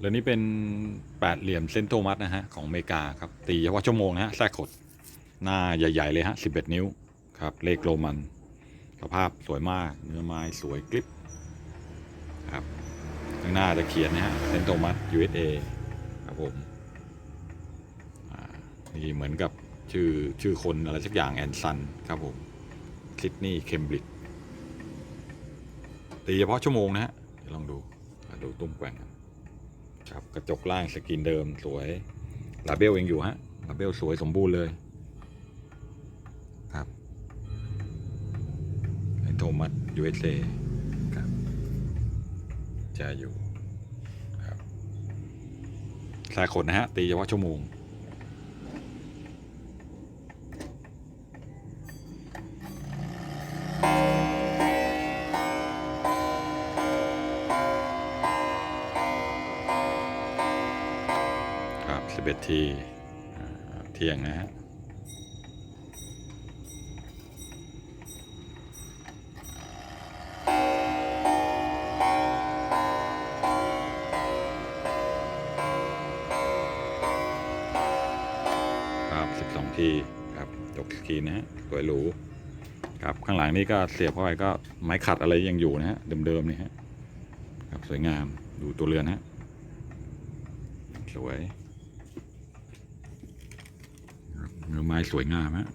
แล้วนี่เป็นแปดเหลี่ยมเซนโทมัสนะฮะของอเมริกาครับ ตีเฉพาะชั่วโมงนะฮะแทรกขด หน้าใหญ่ ๆ เลยฮะสิบเอ็ดนิ้วครับ เลขโรมัน สภาพสวยมาก เนื้อไม้สวยกริบครับ ข้างหน้าจะเขียนนะฮะเซนโทมัส USA ครับผมนี่เหมือนกับชื่อชื่อคนอะไรสักอย่างแอนซันครับผมซิดนีย์เคมบริดจ์ตีเฉพาะชั่วโมงนะฮะเดี๋ยวลองดูดูตุ้มแกว่งกัน ครับกระจกล่างสกรีนเดิมสวยลาเบลยังอยู่ฮะลาเบลสวยสมบูรณ์เลยครับไอโทมัส USA ครับจะอยู่ครับสายขนนะฮะ ตีเฉพาะชั่วโมง ครับ11ที่เที่ยงนะฮะครับ12ที่ครับจกสี่นะฮะสวยหรูครับข้างหลังนี่ก็เสียบเข้าไปก็ไม้ขัดอะไรยังอยู่นะฮะเดิมๆนี่ฮะครับสวยงามดูตัวเรือนฮะสวย สวยงามฮะ